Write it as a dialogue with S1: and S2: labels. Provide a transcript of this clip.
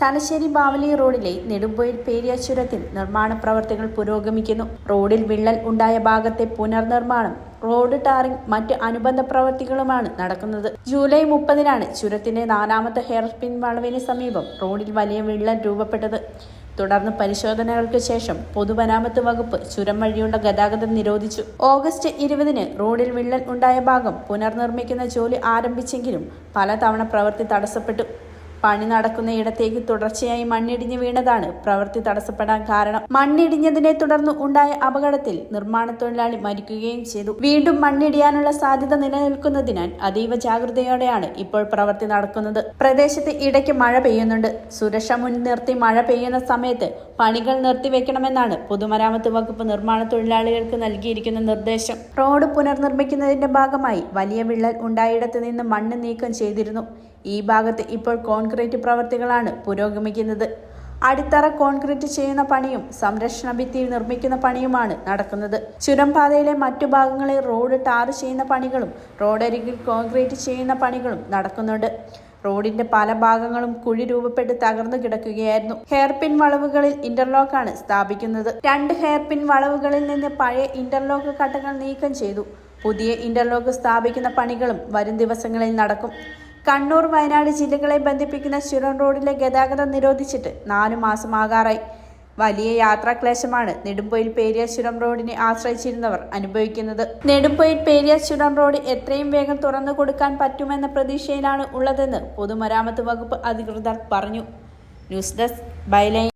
S1: തലശ്ശേരി ബാവലി റോഡിലെ നെടുമ്പൊയിൽ പേരിയ ചുരത്തിൽ നിർമ്മാണ പ്രവർത്തികൾ പുരോഗമിക്കുന്നു. റോഡിൽ വിള്ളൽ ഉണ്ടായ ഭാഗത്തെ പുനർനിർമ്മാണം റോഡ് ടാറിംഗ് മറ്റ് അനുബന്ധ പ്രവർത്തികളുമാണ് നടക്കുന്നത്. ജൂലൈ മുപ്പതിനാണ് ചുരത്തിന്റെ നാലാമത്തെ ഹെയർ പിൻ വളവിന് സമീപം റോഡിൽ വലിയ വിള്ളൽ രൂപപ്പെട്ടത്. തുടർന്ന് പരിശോധനകൾക്ക് ശേഷം പൊതുമരാമത്ത് വകുപ്പ് ചുരം വഴിയുള്ള ഗതാഗതം നിരോധിച്ചു. ഓഗസ്റ്റ് ഇരുപതിന് റോഡിൽ വിള്ളൽ ഉണ്ടായ ഭാഗം പുനർനിർമ്മിക്കുന്ന ജോലി ആരംഭിച്ചെങ്കിലും പലതവണ പ്രവൃത്തി തടസ്സപ്പെട്ടു. പണി നടക്കുന്ന ഇടത്തേക്ക് തുടർച്ചയായി മണ്ണിടിഞ്ഞ് വീണതാണ് പ്രവൃത്തി തടസ്സപ്പെടാൻ കാരണം. മണ്ണിടിഞ്ഞതിനെ തുടർന്ന് ഉണ്ടായ അപകടത്തിൽ നിർമ്മാണ തൊഴിലാളി മരിക്കുകയും ചെയ്തു. വീണ്ടും മണ്ണിടിയാനുള്ള സാധ്യത നിലനിൽക്കുന്നതിനാൽ അതീവ ജാഗ്രതയോടെയാണ് ഇപ്പോൾ പ്രവൃത്തി നടക്കുന്നത്. പ്രദേശത്ത് ഇടയ്ക്ക് മഴ പെയ്യുന്നുണ്ട്. സുരക്ഷ മുൻനിർത്തി മഴ പെയ്യുന്ന സമയത്ത് പണികൾ നിർത്തിവെക്കണമെന്നാണ് പൊതുമരാമത്ത് വകുപ്പ് നിർമ്മാണ തൊഴിലാളികൾക്ക് നൽകിയിരിക്കുന്ന നിർദ്ദേശം. റോഡ് പുനർനിർമ്മിക്കുന്നതിന്റെ ഭാഗമായി വലിയ വിള്ളൽ ഉണ്ടായിടത്ത് നിന്ന് മണ്ണ് നീക്കം ചെയ്തിരുന്നു. ഈ ഭാഗത്ത് ഇപ്പോൾ കോൺക്രീറ്റ് പ്രവർത്തികളാണ് പുരോഗമിക്കുന്നത്. അടിത്തറ കോൺക്രീറ്റ് ചെയ്യുന്ന പണിയും സംരക്ഷണ ഭിത്തി നിർമ്മിക്കുന്ന പണിയുമാണ് നടക്കുന്നത്. ചുരംപാതയിലെ മറ്റു ഭാഗങ്ങളിൽ റോഡ് ടാർ ചെയ്യുന്ന പണികളും റോഡരികിൽ കോൺക്രീറ്റ് ചെയ്യുന്ന പണികളും നടക്കുന്നുണ്ട്. റോഡിന്റെ പല ഭാഗങ്ങളും കുഴി രൂപപ്പെട്ട് തകർന്നു കിടക്കുകയായിരുന്നു. ഹെയർപിൻ വളവുകളിൽ ഇന്റർലോക്കാണ് സ്ഥാപിക്കുന്നത്. രണ്ട് ഹെയർപിൻ വളവുകളിൽ നിന്ന് പഴയ ഇന്റർലോക്ക് കട്ടകൾ നീക്കം ചെയ്തു. പുതിയ ഇന്റർലോക്ക് സ്ഥാപിക്കുന്ന പണികളും വരും ദിവസങ്ങളിൽ നടക്കും. കണ്ണൂർ വയനാട് ജില്ലകളെ ബന്ധിപ്പിക്കുന്ന ചുരം റോഡിലെ ഗതാഗതം നിരോധിച്ചിട്ട് നാലു മാസമാകാറായി വലിയ യാത്രാക്ലേശമാണ് നെടുമ്പൊയിൽ പേരിയ ചുരം റോഡിനെ ആശ്രയിച്ചിരുന്നവർ അനുഭവിക്കുന്നത്. നെടുമ്പൊയിൽ പേരിയ ചുരം റോഡ് എത്രയും വേഗം തുറന്നു കൊടുക്കാൻ പറ്റുമെന്ന പ്രതീക്ഷയിലാണ് ഉള്ളതെന്ന് പൊതുമരാമത്ത് വകുപ്പ് അധികൃതർ പറഞ്ഞു. News desk byline.